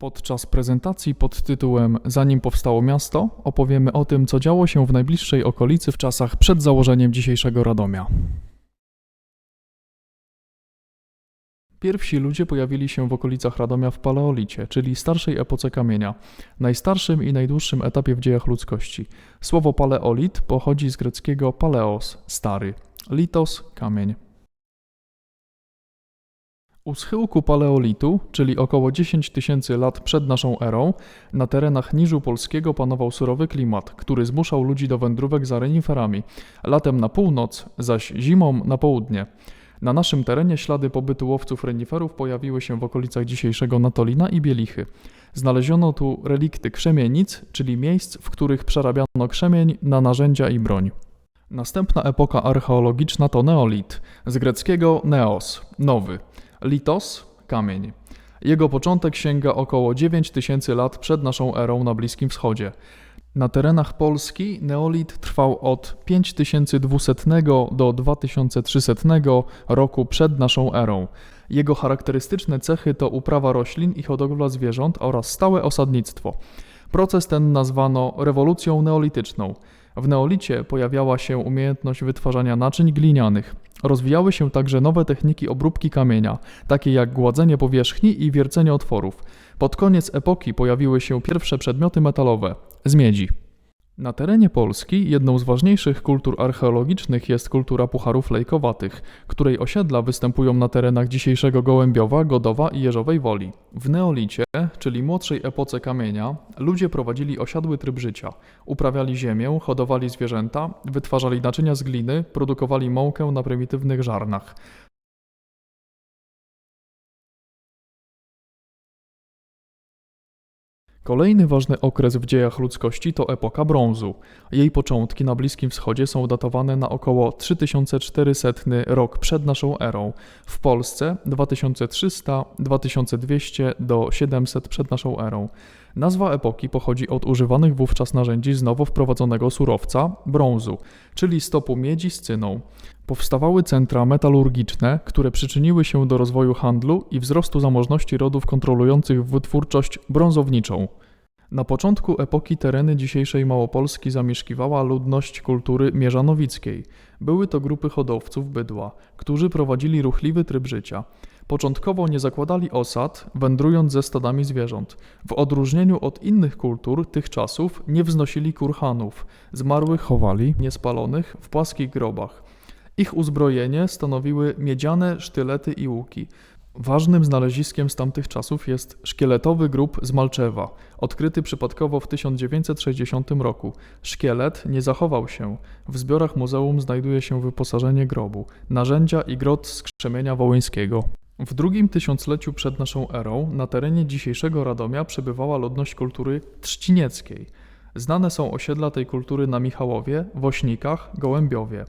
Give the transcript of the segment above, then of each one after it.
Podczas prezentacji pod tytułem Zanim powstało miasto opowiemy o tym, co działo się w najbliższej okolicy w czasach przed założeniem dzisiejszego Radomia. Pierwsi ludzie pojawili się w okolicach Radomia w paleolicie, czyli starszej epoce kamienia, najstarszym i najdłuższym etapie w dziejach ludzkości. Słowo paleolit pochodzi z greckiego paleos, stary, litos, kamień. U schyłku paleolitu, czyli około 10 tysięcy lat przed naszą erą, na terenach Niżu Polskiego panował surowy klimat, który zmuszał ludzi do wędrówek za reniferami, latem na północ, zaś zimą na południe. Na naszym terenie ślady pobytu łowców reniferów pojawiły się w okolicach dzisiejszego Natolina i Bielichy. Znaleziono tu relikty krzemienic, czyli miejsc, w których przerabiano krzemień na narzędzia i broń. Następna epoka archeologiczna to neolit, z greckiego neos, nowy, litos, kamień. Jego początek sięga około 9000 lat przed naszą erą na Bliskim Wschodzie. Na terenach Polski neolit trwał od 5200 do 2300 roku przed naszą erą. Jego charakterystyczne cechy to uprawa roślin i hodowla zwierząt oraz stałe osadnictwo. Proces ten nazwano rewolucją neolityczną. W neolicie pojawiała się umiejętność wytwarzania naczyń glinianych. Rozwijały się także nowe techniki obróbki kamienia, takie jak gładzenie powierzchni i wiercenie otworów. Pod koniec epoki pojawiły się pierwsze przedmioty metalowe z miedzi. Na terenie Polski jedną z ważniejszych kultur archeologicznych jest kultura pucharów lejkowatych, której osiedla występują na terenach dzisiejszego Gołębiowa, Godowa i Jeżowej Woli. W neolicie, czyli młodszej epoce kamienia, ludzie prowadzili osiadły tryb życia. Uprawiali ziemię, hodowali zwierzęta, wytwarzali naczynia z gliny, produkowali mąkę na prymitywnych żarnach. Kolejny ważny okres w dziejach ludzkości to epoka brązu. Jej początki na Bliskim Wschodzie są datowane na około 3400 rok przed naszą erą. W Polsce 2300, 2200 do 700 przed naszą erą. Nazwa epoki pochodzi od używanych wówczas narzędzi z nowo wprowadzonego surowca brązu, czyli stopu miedzi z cyną. Powstawały centra metalurgiczne, które przyczyniły się do rozwoju handlu i wzrostu zamożności rodów kontrolujących wytwórczość brązowniczą. Na początku epoki tereny dzisiejszej Małopolski zamieszkiwała ludność kultury mierzanowickiej. Były to grupy hodowców bydła, którzy prowadzili ruchliwy tryb życia. Początkowo nie zakładali osad, wędrując ze stadami zwierząt. W odróżnieniu od innych kultur tych czasów nie wznosili kurhanów. Zmarłych chowali, niespalonych, w płaskich grobach. Ich uzbrojenie stanowiły miedziane sztylety i łuki. Ważnym znaleziskiem z tamtych czasów jest szkieletowy grób z Malczewa, odkryty przypadkowo w 1960 roku. Szkielet nie zachował się. W zbiorach muzeum znajduje się wyposażenie grobu, narzędzia i grot z krzemienia wołyńskiego. W drugim tysiącleciu przed naszą erą na terenie dzisiejszego Radomia przebywała ludność kultury trzcinieckiej. Znane są osiedla tej kultury na Michałowie, Wośnikach, Gołębiowie.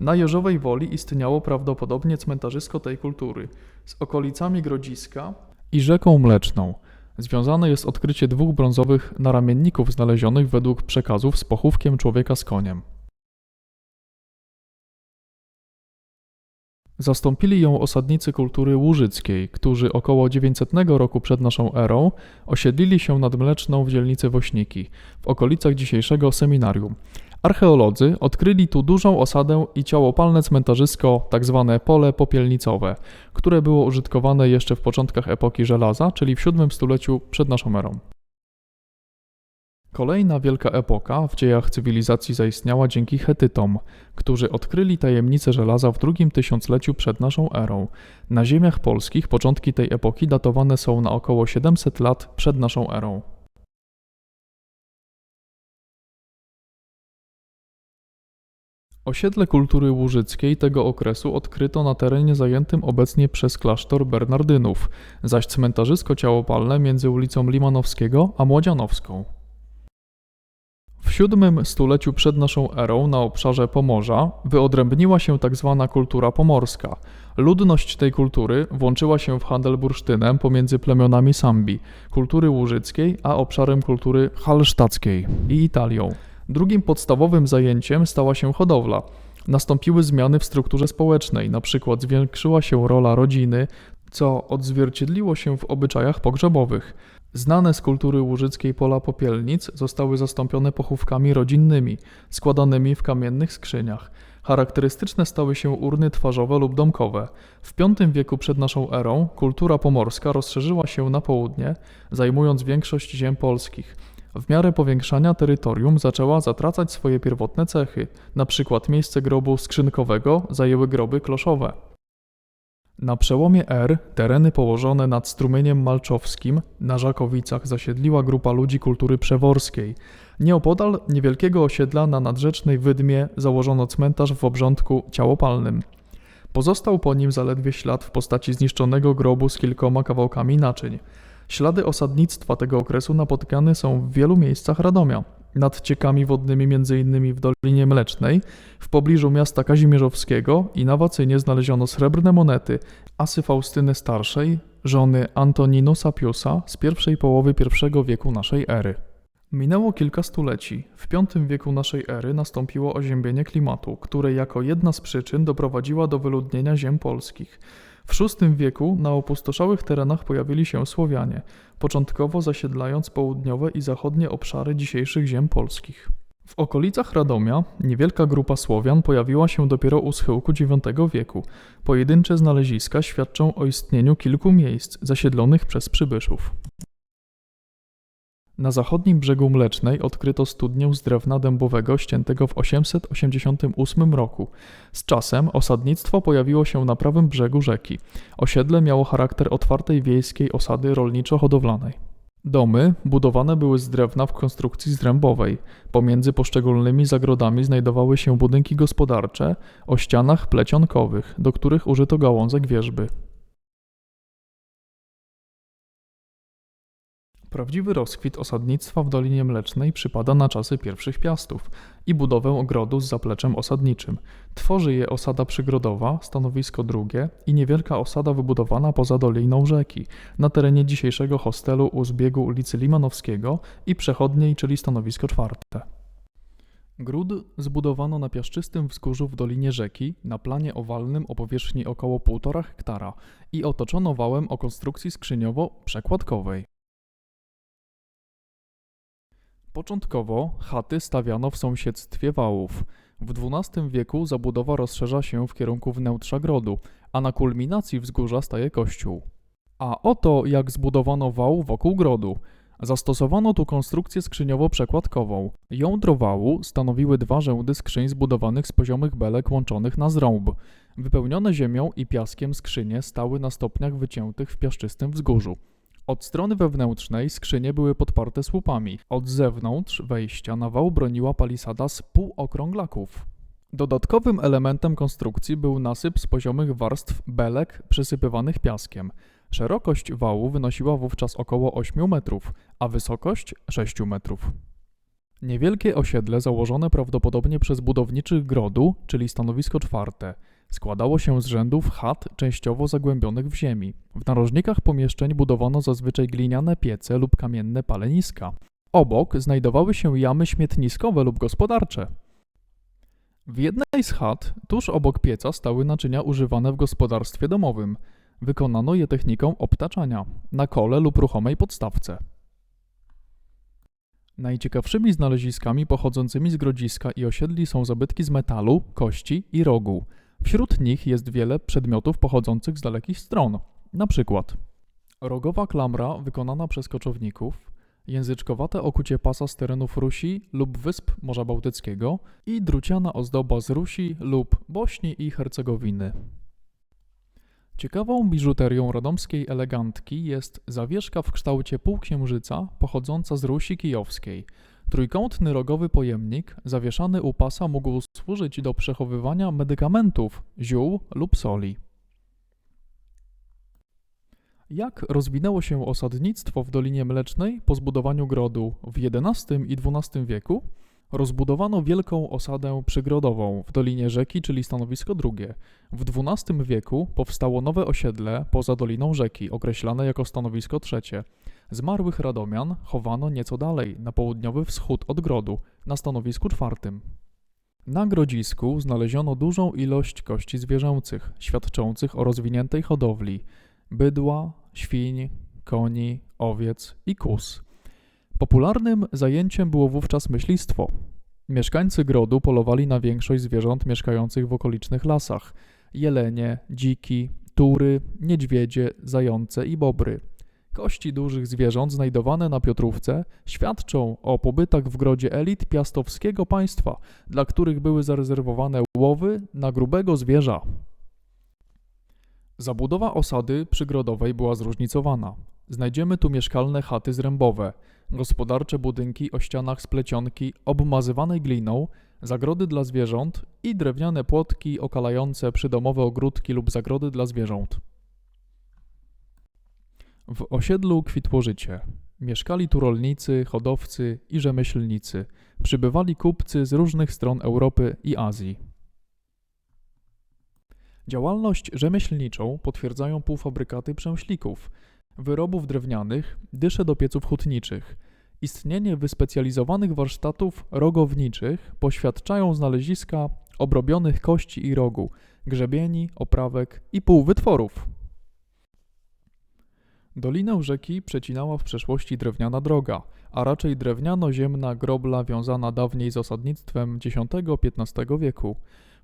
Na Jeżowej Woli istniało prawdopodobnie cmentarzysko tej kultury z okolicami Grodziska i rzeką Mleczną. Związane jest odkrycie dwóch brązowych naramienników znalezionych według przekazów z pochówkiem człowieka z koniem. Zastąpili ją osadnicy kultury łużyckiej, którzy około 900 roku przed naszą erą osiedlili się nad Mleczną w dzielnicy Wośniki, w okolicach dzisiejszego seminarium. Archeolodzy odkryli tu dużą osadę i ciałopalne cmentarzysko, tzw. Tak pole popielnicowe, które było użytkowane jeszcze w początkach epoki żelaza, czyli w VII stuleciu przed naszą erą. Kolejna wielka epoka w dziejach cywilizacji zaistniała dzięki Hetytom, którzy odkryli tajemnicę żelaza w drugim tysiącleciu przed naszą erą. Na ziemiach polskich początki tej epoki datowane są na około 700 lat przed naszą erą. Osiedle kultury łużyckiej tego okresu odkryto na terenie zajętym obecnie przez klasztor Bernardynów, zaś cmentarzysko ciałopalne między ulicą Limanowskiego a Młodzianowską. W VII stuleciu przed naszą erą na obszarze Pomorza wyodrębniła się tzw. Tak kultura pomorska. Ludność tej kultury włączyła się w handel bursztynem pomiędzy plemionami Sambi, kultury łużyckiej, a obszarem kultury halsztackiej i Italią. Drugim podstawowym zajęciem stała się hodowla. Nastąpiły zmiany w strukturze społecznej, przykład zwiększyła się rola rodziny, co odzwierciedliło się w obyczajach pogrzebowych. Znane z kultury łużyckiej pola popielnic zostały zastąpione pochówkami rodzinnymi, składanymi w kamiennych skrzyniach. Charakterystyczne stały się urny twarzowe lub domkowe. W V wieku przed naszą erą kultura pomorska rozszerzyła się na południe, zajmując większość ziem polskich. W miarę powiększania terytorium zaczęła zatracać swoje pierwotne cechy, na przykład miejsce grobu skrzynkowego zajęły groby kloszowe. Na przełomie R tereny położone nad strumieniem malczowskim na Żakowicach zasiedliła grupa ludzi kultury przeworskiej. Nieopodal niewielkiego osiedla na nadrzecznej Wydmie założono cmentarz w obrządku ciałopalnym. Pozostał po nim zaledwie ślad w postaci zniszczonego grobu z kilkoma kawałkami naczyń. Ślady osadnictwa tego okresu napotykane są w wielu miejscach Radomia. Nad ciekami wodnymi m.in. w Dolinie Mlecznej, w pobliżu miasta Kazimierzowskiego i na Wacynie znaleziono srebrne monety Asy Faustyny Starszej, żony Antoninusa Piusa z pierwszej połowy I wieku naszej ery. Minęło kilka stuleci. W V wieku naszej ery nastąpiło oziębienie klimatu, które jako jedna z przyczyn doprowadziła do wyludnienia ziem polskich. W VI wieku na opustoszałych terenach pojawili się Słowianie, początkowo zasiedlając południowe i zachodnie obszary dzisiejszych ziem polskich. W okolicach Radomia niewielka grupa Słowian pojawiła się dopiero u schyłku IX wieku. Pojedyncze znaleziska świadczą o istnieniu kilku miejsc zasiedlonych przez przybyszów. Na zachodnim brzegu Mlecznej odkryto studnię z drewna dębowego ściętego w 888 roku. Z czasem osadnictwo pojawiło się na prawym brzegu rzeki. Osiedle miało charakter otwartej wiejskiej osady rolniczo-hodowlanej. Domy budowane były z drewna w konstrukcji zrębowej. Pomiędzy poszczególnymi zagrodami znajdowały się budynki gospodarcze o ścianach plecionkowych, do których użyto gałązek wierzby. Prawdziwy rozkwit osadnictwa w Dolinie Mlecznej przypada na czasy pierwszych piastów i budowę ogrodu z zapleczem osadniczym. Tworzy je osada przygrodowa, stanowisko drugie i niewielka osada wybudowana poza doliną rzeki, na terenie dzisiejszego hostelu u zbiegu ulicy Limanowskiego i przechodniej, czyli stanowisko czwarte. Gród zbudowano na piaszczystym wzgórzu w dolinie rzeki, na planie owalnym o powierzchni około 1,5 hektara i otoczono wałem o konstrukcji skrzyniowo-przekładkowej. Początkowo chaty stawiano w sąsiedztwie wałów. W XII wieku zabudowa rozszerza się w kierunku wnętrza grodu, a na kulminacji wzgórza staje kościół. A oto jak zbudowano wał wokół grodu. Zastosowano tu konstrukcję skrzyniowo-przekładkową. Jądro wału stanowiły dwa rzędy skrzyń zbudowanych z poziomych belek łączonych na zrąb. Wypełnione ziemią i piaskiem skrzynie stały na stopniach wyciętych w piaszczystym wzgórzu. Od strony wewnętrznej skrzynie były podparte słupami. Od zewnątrz wejścia na wał broniła palisada z półokrąglaków. Dodatkowym elementem konstrukcji był nasyp z poziomych warstw belek przysypywanych piaskiem. Szerokość wału wynosiła wówczas około 8 metrów, a wysokość 6 metrów. Niewielkie osiedle założone prawdopodobnie przez budowniczych grodu, czyli stanowisko czwarte – Składało się z rzędów chat częściowo zagłębionych w ziemi. W narożnikach pomieszczeń budowano zazwyczaj gliniane piece lub kamienne paleniska. Obok znajdowały się jamy śmietniskowe lub gospodarcze. W jednej z chat, tuż obok pieca, stały naczynia używane w gospodarstwie domowym. Wykonano je techniką obtaczania, na kole lub ruchomej podstawce. Najciekawszymi znaleziskami pochodzącymi z grodziska i osiedli są zabytki z metalu, kości i rogu. Wśród nich jest wiele przedmiotów pochodzących z dalekich stron, na przykład rogowa klamra wykonana przez koczowników, języczkowate okucie pasa z terenów Rusi lub wysp Morza Bałtyckiego i druciana ozdoba z Rusi lub Bośni i Hercegowiny. Ciekawą biżuterią radomskiej elegantki jest zawieszka w kształcie półksiężyca pochodząca z Rusi Kijowskiej – Trójkątny rogowy pojemnik zawieszany u pasa mógł służyć do przechowywania medykamentów, ziół lub soli. Jak rozwinęło się osadnictwo w Dolinie Mlecznej po zbudowaniu grodu w XI i XII wieku? Rozbudowano wielką osadę przygrodową w Dolinie Rzeki, czyli stanowisko drugie. W XII wieku powstało nowe osiedle poza Doliną Rzeki, określane jako stanowisko trzecie. Zmarłych Radomian chowano nieco dalej, na południowy wschód od grodu, na stanowisku czwartym. Na grodzisku znaleziono dużą ilość kości zwierzęcych, świadczących o rozwiniętej hodowli bydła, świń, koni, owiec i kus. Popularnym zajęciem było wówczas myślistwo. Mieszkańcy grodu polowali na większość zwierząt mieszkających w okolicznych lasach: jelenie, dziki, tury, niedźwiedzie, zające i bobry. Kości dużych zwierząt znajdowane na Piotrówce świadczą o pobytach w grodzie elit piastowskiego państwa, dla których były zarezerwowane łowy na grubego zwierza. Zabudowa osady przygrodowej była zróżnicowana. Znajdziemy tu mieszkalne chaty zrębowe, gospodarcze budynki o ścianach z plecionki obmazywanej gliną, zagrody dla zwierząt i drewniane płotki okalające przydomowe ogródki lub zagrody dla zwierząt. W osiedlu kwitło życie. Mieszkali tu rolnicy, hodowcy i rzemieślnicy. Przybywali kupcy z różnych stron Europy i Azji. Działalność rzemieślniczą potwierdzają półfabrykaty przemślików, wyrobów drewnianych, dysze do pieców hutniczych. Istnienie wyspecjalizowanych warsztatów rogowniczych poświadczają znaleziska obrobionych kości i rogu, grzebieni, oprawek i półwytworów. Dolinę rzeki przecinała w przeszłości drewniana droga, a raczej drewniano-ziemna grobla wiązana dawniej z osadnictwem X-XV wieku.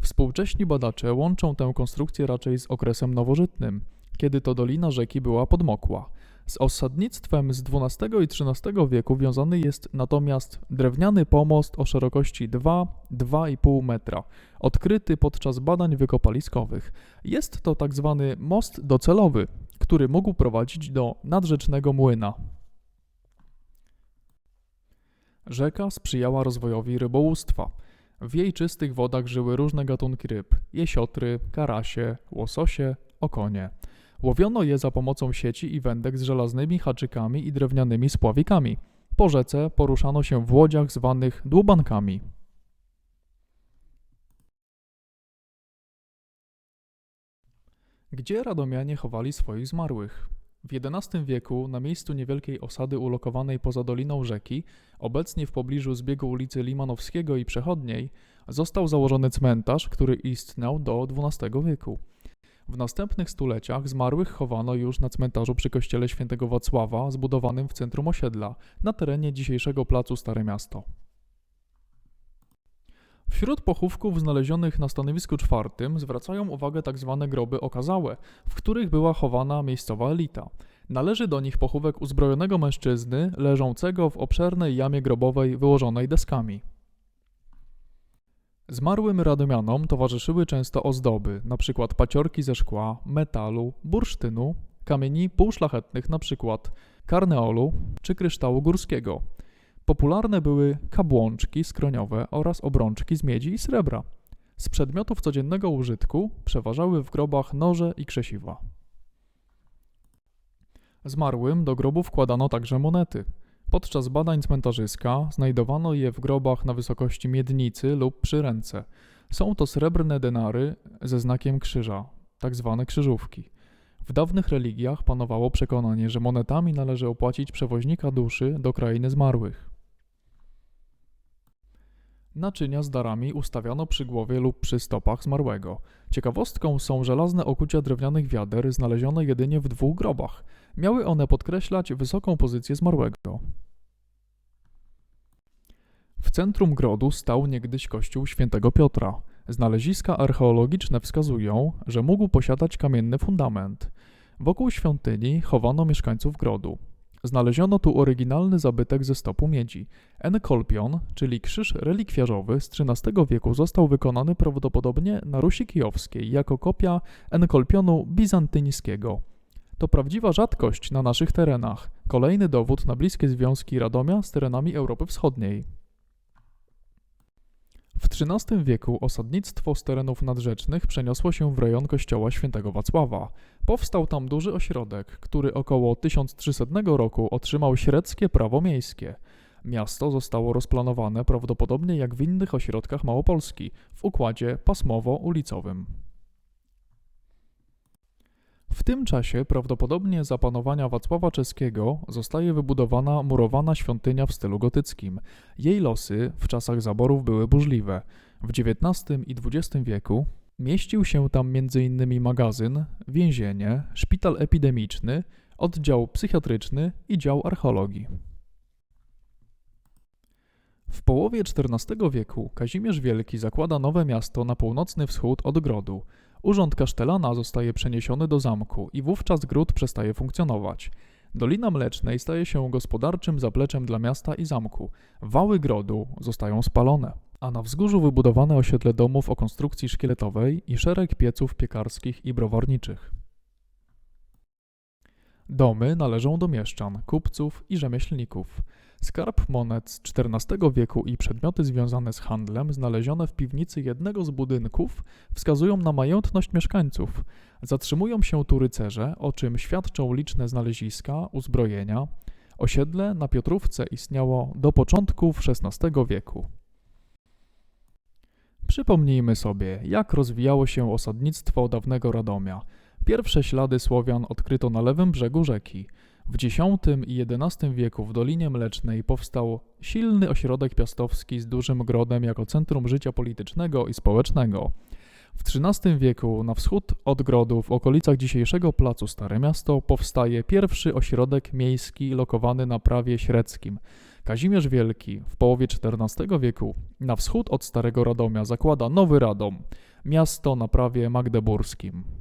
Współcześni badacze łączą tę konstrukcję raczej z okresem nowożytnym, kiedy to dolina rzeki była podmokła. Z osadnictwem z XII i XIII wieku wiązany jest natomiast drewniany pomost o szerokości 2-2,5 metra, odkryty podczas badań wykopaliskowych. Jest to tak zwany most docelowy, który mógł prowadzić do nadrzecznego młyna. Rzeka sprzyjała rozwojowi rybołówstwa. W jej czystych wodach żyły różne gatunki ryb: jesiotry, karasie, łososie, okonie. Łowiono je za pomocą sieci i wędek z żelaznymi haczykami i drewnianymi spławikami. Po rzece poruszano się w łodziach zwanych dłubankami. Gdzie Radomianie chowali swoich zmarłych? W XI wieku na miejscu niewielkiej osady ulokowanej poza doliną rzeki, obecnie w pobliżu zbiegu ulicy Limanowskiego i Przechodniej, został założony cmentarz, który istniał do XII wieku. W następnych stuleciach zmarłych chowano już na cmentarzu przy kościele świętego Wacława, zbudowanym w centrum osiedla, na terenie dzisiejszego placu Stare Miasto. Wśród pochówków znalezionych na stanowisku czwartym zwracają uwagę tzw. Tak groby okazałe, w których była chowana miejscowa elita. Należy do nich pochówek uzbrojonego mężczyzny leżącego w obszernej jamie grobowej wyłożonej deskami. Zmarłym radomianom towarzyszyły często ozdoby, np. paciorki ze szkła, metalu, bursztynu, kamieni półszlachetnych, np. karneolu czy kryształu górskiego. Popularne były kabłączki skroniowe oraz obrączki z miedzi i srebra. Z przedmiotów codziennego użytku przeważały w grobach noże i krzesiwa. Zmarłym do grobu wkładano także monety. Podczas badań cmentarzyska znajdowano je w grobach na wysokości miednicy lub przy ręce. Są to srebrne denary ze znakiem krzyża, tak zwane krzyżówki. W dawnych religiach panowało przekonanie, że monetami należy opłacić przewoźnika duszy do krainy zmarłych. Naczynia z darami ustawiano przy głowie lub przy stopach zmarłego. Ciekawostką są żelazne okucia drewnianych wiader znalezione jedynie w dwóch grobach. Miały one podkreślać wysoką pozycję zmarłego. W centrum grodu stał niegdyś kościół świętego Piotra. Znaleziska archeologiczne wskazują, że mógł posiadać kamienny fundament. Wokół świątyni chowano mieszkańców grodu. Znaleziono tu oryginalny zabytek ze stopu miedzi. Enkolpion, czyli krzyż relikwiarzowy z XIII wieku został wykonany prawdopodobnie na Rusi Kijowskiej jako kopia enkolpionu bizantyńskiego. To prawdziwa rzadkość na naszych terenach. Kolejny dowód na bliskie związki Radomia z terenami Europy Wschodniej. W XIII wieku osadnictwo z terenów nadrzecznych przeniosło się w rejon kościoła świętego Wacława. Powstał tam duży ośrodek, który około 1300 roku otrzymał średzkie prawo miejskie. Miasto zostało rozplanowane prawdopodobnie jak w innych ośrodkach Małopolski, w układzie pasmowo-ulicowym. W tym czasie, prawdopodobnie za panowania Wacława Czeskiego, zostaje wybudowana murowana świątynia w stylu gotyckim. Jej losy w czasach zaborów były burzliwe. W XIX i XX wieku mieścił się tam m.in. magazyn, więzienie, szpital epidemiczny oddział psychiatryczny i dział archeologii. W połowie XIV wieku Kazimierz Wielki zakłada nowe miasto na północny wschód od grodu. Urząd kasztelana zostaje przeniesiony do zamku i wówczas gród przestaje funkcjonować. Dolina Mlecznej staje się gospodarczym zapleczem dla miasta i zamku. Wały grodu zostają spalone, a na wzgórzu wybudowane osiedle domów o konstrukcji szkieletowej i szereg pieców piekarskich i browarniczych. Domy należą do mieszczan, kupców i rzemieślników. Skarb monet z XIV wieku i przedmioty związane z handlem znalezione w piwnicy jednego z budynków wskazują na majętność mieszkańców. Zatrzymują się tu rycerze, o czym świadczą liczne znaleziska, uzbrojenia. Osiedle na Piotrówce istniało do początków XVI wieku. Przypomnijmy sobie, jak rozwijało się osadnictwo dawnego Radomia. Pierwsze ślady Słowian odkryto na lewym brzegu rzeki. W X i XI wieku w Dolinie Mlecznej powstał silny ośrodek piastowski z dużym ogrodem jako centrum życia politycznego i społecznego. W XIII wieku na wschód od grodu w okolicach dzisiejszego placu Stare Miasto powstaje pierwszy ośrodek miejski lokowany na prawie średzkim. Kazimierz Wielki w połowie XIV wieku na wschód od Starego Radomia zakłada Nowy Radom, miasto na prawie magdeburskim.